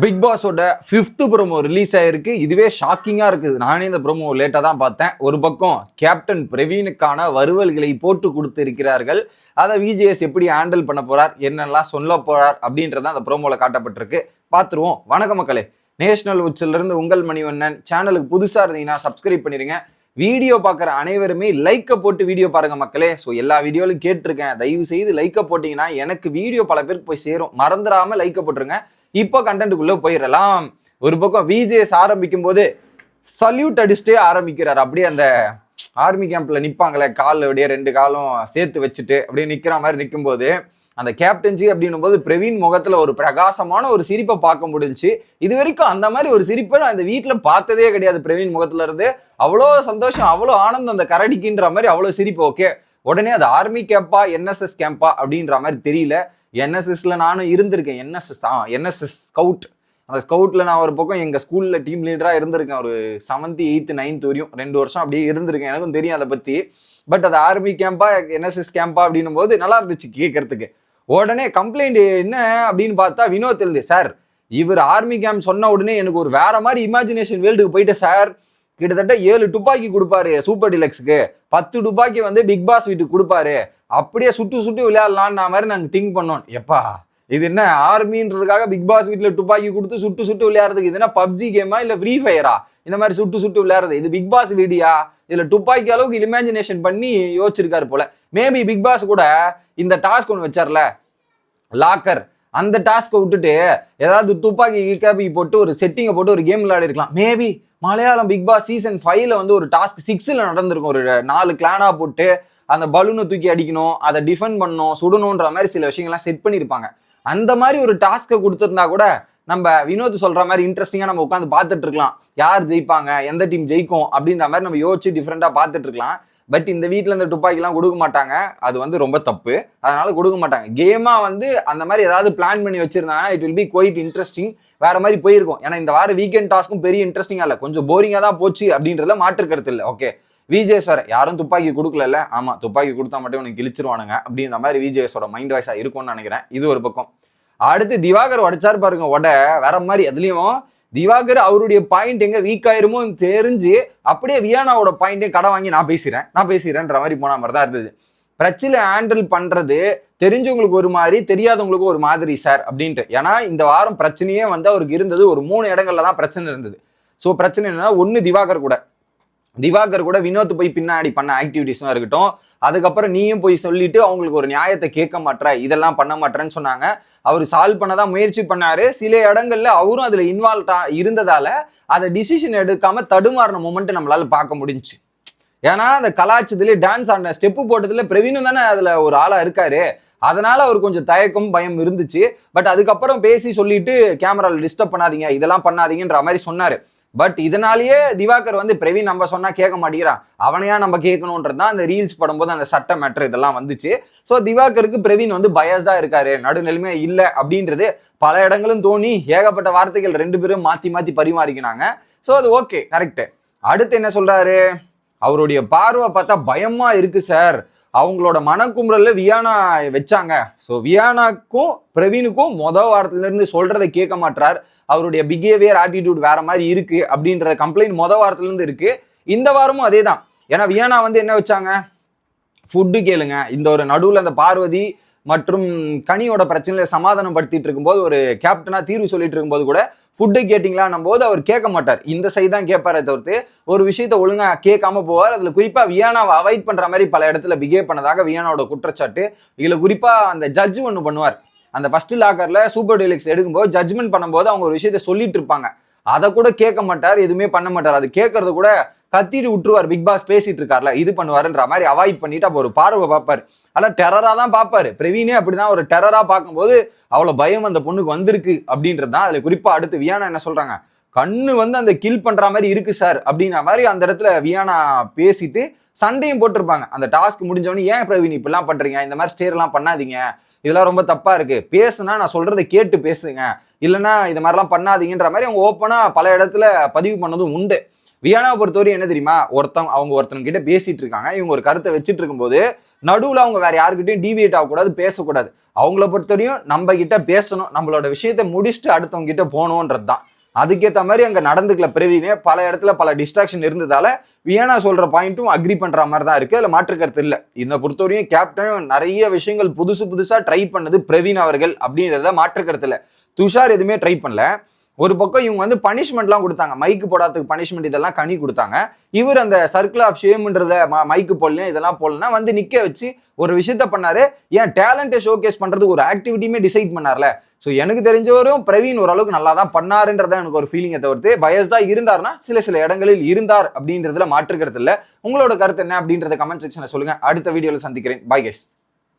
Big பாஸோட fifth promo release ஆயிருக்கு. இதுவே ஷாக்கிங்காக இருக்குது. நானே இந்த ப்ரோமோ லேட்டாக தான் பார்த்தேன். ஒரு பக்கம் கேப்டன் பிரவீனுக்கான வருவல்களை போட்டு கொடுத்து இருக்கிறார்கள் அதை விஜேஎஸ் எப்படி ஹேண்டில் பண்ண போறார்? என்னெல்லாம் சொல்ல போறார்? அப்படின்றத அந்த ப்ரோமோவில் காட்டப்பட்டிருக்கு. பார்த்துருவோம். வணக்க மக்களே. நேஷனல் உச்சிலிருந்து உங்கள் மணிவண்ணன். சேனலுக்கு புதுசாக இருந்தீங்கன்னா சப்ஸ்கிரைப் பண்ணிடுங்க வீடியோ பார்க்குற அனைவருமே லைக்கை போட்டு வீடியோ பாருங்க மக்களே. ஸோ எல்லா வீடியோலையும் கேட்டிருக்கேன். தயவு செய்து லைக்கை போட்டிங்கன்னா எனக்கு வீடியோ பல பேருக்கு போய் சேரும். மறந்துடாமல் லைக்கை போட்டுருங்க. இப்போ கண்டென்ட்டுக்குள்ளே போயிடலாம். ஒரு பக்கம் விஜேஎஸ் ஆரம்பிக்கும் போது சல்யூட் அடிச்சுட்டே ஆரம்பிக்கிறார். அப்படியே அந்த ஆர்மி கேம்ப்ல நிப்பாங்களே. கால் அப்படியே ரெண்டு காலும் சேர்த்து வச்சுட்டு அப்படியே நிக்கிற மாதிரி நிக்கும்போது அந்த கேப்டன்சி அப்படின்னும் போது பிரவீன் முகத்துல ஒரு பிரகாசமான ஒரு சிரிப்பை பார்க்க முடிஞ்சு இது வரைக்கும் அந்த மாதிரி ஒரு சிரிப்பை நான் இந்த வீட்டில் பார்த்ததே கிடையாது பிரவீன் முகத்துல இருந்து. அவ்வளோ சந்தோஷம் அவ்வளோ ஆனந்தம் அந்த கரடிக்குன்ற மாதிரி அவ்வளோ சிரிப்பு ஓகே உடனே அது ஆர்மி கேம்பா என்எஸ்எஸ் கேம்பா அப்படின்ற மாதிரி தெரியல. என்எஸ்எஸ்ல நானும் இருந்திருக்கேன். என்எஸ்எஸ் ஆ என்எஸ்எஸ் ஸ்கவுட் அந்த ஸ்கவுட்ல நான் ஒரு பக்கம் எங்க ஸ்கூல்ல டீம் லீடரா இருந்திருக்கேன். ஒரு செவன்த்து எயித்து நைன்த் வரையும் ரெண்டு வருஷம் அப்படியே இருந்திருக்கேன். எனக்கும் தெரியும் அதை பத்தி. பட் அது ஆர்மி கேம்பா என்எஸ்எஸ் கேம்பா அப்படின்னும் போது நல்லா இருந்துச்சு கேட்கறதுக்கு உடனே கம்ப்ளைண்ட் என்ன அப்படின்னு பார்த்தா வினோத் எழுது சார் இவர் ஆர்மி கேம்ப் சொன்ன உடனே எனக்கு ஒரு வேற மாதிரி இமேஜினேஷன் வேர்ல்டுக்கு போயிட்டு சார் கிட்டத்தட்ட ஏழு துப்பாக்கி கொடுப்பாரு சூப்பர் டிலக்ஸுக்கு பத்து துப்பாக்கி வந்து பிக் பாஸ் வீட்டுக்கு கொடுப்பாரு. அப்படியே சுட்டு சுட்டு விளையாடலான்ற மாதிரி நாங்கள் திங்க் பண்ணோம். எப்பா இது என்ன ஆர்மின்றதுக்காக பிக் பாஸ் வீட்டில் துப்பாக்கி கொடுத்து சுட்டு சுட்டு விளையாடுறதுக்கு இது என்ன பப்ஜி கேமா இல்லை ஃப்ரீ ஃபயரா இந்த மாதிரி சுட்டு சுட்டு விளையாடுறது. இது பிக் பாஸ் வீடியா? இதுல துப்பாக்கி அளவுக்கு இமேஜினேஷன் பண்ணி யோசிச்சிருக்காரு போல. மேபி பிக் பாஸ் கூட இந்த டாஸ்க் ஒன்று வச்சார்ல லாக்கர் அந்த டாஸ்க்கை விட்டுட்டு ஏதாவது துப்பாக்கி கிக்காப்பி போட்டு ஒரு செட்டிங்கை போட்டு ஒரு game விளையாடிருக்கலாம் maybe Malayalam Bigg Boss season ஃபைவ்ல வந்து ஒரு டாஸ்க் சிக்ஸில் நடந்திருக்கும். ஒரு நாலு கிளானாக போட்டு அந்த பலூனை தூக்கி அடிக்கணும் அதை டிஃபெண்ட் பண்ணணும் சுடணுன்ற மாதிரி சில விஷயங்கள்லாம் செட் பண்ணியிருப்பாங்க அந்த மாதிரி ஒரு டாஸ்க்கை கொடுத்துருந்தா கூட நம்ம வினோத் சொல்ற மாதிரி இன்ட்ரெஸ்டிங்காக நம்ம உட்காந்து பார்த்துட்டு இருக்கலாம். யார் ஜெயிப்பாங்க? எந்த டீம் ஜெயிக்கும்? அப்படின்ற மாதிரி நம்ம யோசிச்சு டிஃப்ரெண்ட்டாக பார்த்துட்டு இருக்கலாம். பட் இந்த வீட்டில் இந்த துப்பாக்கிலாம் கொடுக்க மாட்டாங்க. அது வந்து ரொம்ப தப்பு. அதனால கொடுக்க மாட்டாங்க. கேமா வந்து அந்த மாதிரி ஏதாவது பிளான் பண்ணி வச்சிருந்தாங்கன்னா it will be quite interesting வேற மாதிரி போயிருக்கும். ஏன்னா இந்த வார வீக்கெண்ட் டாஸ்க்கும் பெரிய இன்ட்ரெஸ்டிங்காக இல்லை. கொஞ்சம் போரிங்காக தான் போச்சு அப்படின்றதுல மாற்று கருத்து இல்லை. ஓகே விஜேஸ்வர யாரும் துப்பாக்கி கொடுக்கல ஆமா துப்பாக்கி கொடுத்தா மட்டும் உனக்கு கிழிச்சிருவானுங்க அப்படின்ற மாதிரி விஜேஎஸோட மைண்ட் வாய்ஸா இருக்கும்னு நினைக்கிறேன். இது ஒரு பக்கம். அடுத்து திவாகர் உடைச்சாரு பாருங்க உட. வேற மாதிரி அதுலயும் திவாகர் அவருடைய பாயிண்ட் எங்க வீக் ஆயிருமோ தெரிஞ்சு அப்படியே வியானாவோட பாயிண்டையும் கடை வாங்கி நான் பேசுறேன். நான் பேசுறேன்ற மாதிரி போன மாதிரி தான் இருந்தது. பிரச்சனை ஹேண்டில் பண்றது தெரிஞ்சவங்களுக்கு ஒரு மாதிரி தெரியாதவங்களுக்கு ஒரு மாதிரி சார் அப்படின்ட்டு. ஏன்னா இந்த வாரம் பிரச்சனையே வந்து அவருக்கு இருந்தது ஒரு மூணு இடங்கள்ல தான் பிரச்சனை இருந்தது. ஸோ பிரச்சனை என்னன்னா ஒன்று திவாகர் கூட. திவாகர் கூட வினோத் போய் பின்னாடி பண்ண ஆக்டிவிட்டிஸும் இருக்கட்டும். அதுக்கப்புறம் நீயும் போய் சொல்லிட்டு அவங்களுக்கு ஒரு நியாயத்தை கேட்க மாட்டேற இதெல்லாம் பண்ண மாட்டேறேன்னு சொன்னாங்க. அவர் சால்வ் பண்ணதான் முயற்சி பண்ணாரு. சில இடங்கள்ல அவரும் அதுல இன்வால்வ் இருந்ததால அதை டிசிஷன் எடுக்காம தடுமாறின மூமெண்ட் நம்மளால பார்க்க முடிஞ்சுச்சு. ஏன்னா அந்த கலாச்சதுல டான்ஸ் ஆடின ஸ்டெப்பு போட்டதுல பிரவீனும் தானே அதுல ஒரு ஆளா இருக்காரு. அதனால அவர் கொஞ்சம் தயக்கம் பயம் இருந்துச்சு. பட் அதுக்கப்புறம் பேசி சொல்லிட்டு கேமராவில் டிஸ்டர்ப் பண்ணாதீங்க இதெல்லாம் பண்ணாதீங்கன்ற மாதிரி சொன்னாரு. பட் இதனாலேயே திவாகர் வந்து பிரவீன் நம்ம சொன்னால் கேட்க மாட்டேங்கிறான். அவனையா நம்ம கேட்கணுன்றது தான் அந்த ரீல்ஸ் படும்போது அந்த சட்ட மேட்ரு இதெல்லாம் வந்துச்சு. ஸோ திவாகருக்கு பிரவீன் வந்து பயஸ்டாக இருக்காரு. நடுநிலைமையாக இல்லை அப்படின்றது பல இடங்களும் தோணி ஏகப்பட்ட வார்த்தைகள் ரெண்டு பேரும் மாற்றி மாற்றி பரிமாறிக்கினாங்க. ஸோ அது ஓகே கரெக்டு அடுத்து என்ன சொல்கிறாரு அவருடைய பார்வை பார்த்தா பயமாக இருக்கு சார் அவங்களோட மனக்குமுறலில் வியானா வச்சாங்க. ஸோ வியானாக்கும் பிரவீனுக்கும் மொதல் வாரத்துலேருந்து சொல்கிறத சொல்றதை கேட்க மாட்டார் அவருடைய பிஹேவியர் ஆட்டிடியூட் வேற மாதிரி இருக்கு அப்படின்ற கம்ப்ளைண்ட் மொதல் வாரத்துலேருந்து இருக்கு. இந்த வாரமும் அதே தான் ஏன்னா வியானா வந்து என்ன வச்சாங்க? ஃபுட்டு கேளுங்க. இந்த ஒரு நடுவில் அந்த பார்வதி மற்றும் கனியோட பிரச்சனையில சமாதானம் படுத்திட்டு இருக்கும்போது ஒரு கேப்டனா தீர்வு சொல்லிட்டு இருக்கும்போது கூட ஃபுட்டு கேட்டிங்களான்னும் போது அவர் கேட்க மாட்டார். இந்த சைடு தான் கேட்பாரே தவிர்த்து ஒரு விஷயத்த ஒழுங்காக கேட்காம போவார். அதில் குறிப்பாக வியானாவை அவாய்ட் பண்ணுற மாதிரி பல இடத்துல பிஹேவ் பண்ணதாக வியானாவோட குற்றச்சாட்டு. இதில் குறிப்பாக அந்த ஜட்ஜ் ஒன்று பண்ணுவார். அந்த ஃபர்ஸ்ட் லாக்கரில் சூப்பர் டெலிக்ஸ் எடுக்கும்போது ஜட்ஜ்மெண்ட் பண்ணும்போது அவங்க ஒரு விஷயத்த சொல்லிட்டு இருப்பாங்க. அதை கூட கேட்க மாட்டார் எதுவுமே பண்ண மாட்டார். அது கேட்கறது கூட கத்திட்டு விட்டுருவார். பிக் பாஸ் பேசிட்டு இருக்கார்ல இது பண்ணுவாருன்ற மாதிரி அவாய்ட் பண்ணிட்டு அப்போ ஒரு பார்வை பார்ப்பார். ஆனால் டெரரா தான் பார்ப்பாரு. பிரவீனே அப்படிதான் ஒரு டெரரா பார்க்கும்போது அவ்வளோ பயம் அந்த பொண்ணுக்கு வந்திருக்கு அப்படின்றது தான். அதில் குறிப்பாக அடுத்து வியானா என்ன சொல்கிறாங்க கண்ணு வந்து அந்த கில் பண்ற மாதிரி இருக்கு சார் அப்படின்ற மாதிரி அந்த இடத்துல வியானா பேசிட்டு சண்டையும் போட்டிருப்பாங்க. அந்த டாஸ்க் முடிஞ்சவொடனே ஏன் பிரவீன் இப்படிலாம் பண்றீங்க? இந்த மாதிரி ஸ்டேர்லாம் பண்ணாதீங்க. இதெல்லாம் ரொம்ப தப்பா இருக்கு. பேசுனா நான் சொல்றதை கேட்டு பேசுங்க. இல்லைன்னா இது மாதிரிலாம் பண்ணாதீங்கன்ற மாதிரி அவங்க ஓப்பனா பல இடத்துல பதிவு பண்ணதும் உண்டு. வியானாவை பொறுத்தவரை என்ன தெரியுமா? ஒருத்தன் அவங்க ஒருத்தன் கிட்ட பேசிட்டு இருக்காங்க. இவங்க ஒரு கருத்தை வச்சுட்டு இருக்கும்போது நடுவில் அவங்க வேற யாருக்கிட்டையும் டிவியேட் ஆகக்கூடாது பேசக்கூடாது. அவங்கள பொறுத்தவரையும் நம்ம கிட்ட பேசணும். நம்மளோட விஷயத்தை முடிச்சுட்டு அடுத்தவங்க கிட்ட போகணுன்றது தான். அதுக்கேற்ற மாதிரி அங்கே நடந்துக்கல பிரவீனே பல இடத்துல பல டிஸ்ட்ராக்ஷன் இருந்ததால வியனா சொல்கிற பாயிண்ட்டும் அக்ரி பண்ணுற மாதிரி தான் இருக்குது அதில் மாற்று கருத்து இல்லை. இதை பொறுத்தவரையும் கேப்டன் நிறைய விஷயங்கள் புதுசு புதுசாக ட்ரை பண்ணது பிரவீன் அவர்கள் அப்படின்றத மாற்று கருத்து துஷார் எதுவுமே ட்ரை பண்ணல. ஒரு பக்கம் இவங்க வந்து பனிஷ்மெண்ட்லாம் கொடுத்தாங்க. மைக்கு போடாததுக்கு பனிஷ்மெண்ட் இதெல்லாம் கனி கொடுத்தாங்க. இவர் அந்த சர்க்கிள் ஆஃப் ஷேம்ன்றத மைக்கு போடலையும் இதெல்லாம் போடலன்னா வந்து நிக்க வச்சு ஒரு விஷயத்த பண்ணாரு. ஏன் டேலண்ட்டை ஷோகேஸ் பண்றதுக்கு ஒரு ஆக்டிவிட்டியுமே டிசைட் பண்ணார்ல. ஸோ எனக்கு தெரிஞ்சவரும் பிரவீன் ஓரளவுக்கு நல்லா தான் பண்ணாருன்றத எனக்கு ஒரு ஃபீலிங்கை தவிர்த்து பயஸ்டா இருந்தார்னா சில சில இடங்களில் இருந்தார் அப்படின்றதுல மாற்றுக்கிறது இல்லை. உங்களோட கருத்து என்ன அப்படின்றத கமெண்ட் செக்ஷனில் சொல்லுங்க. அடுத்த வீடியோவில் சந்திக்கிறேன். By case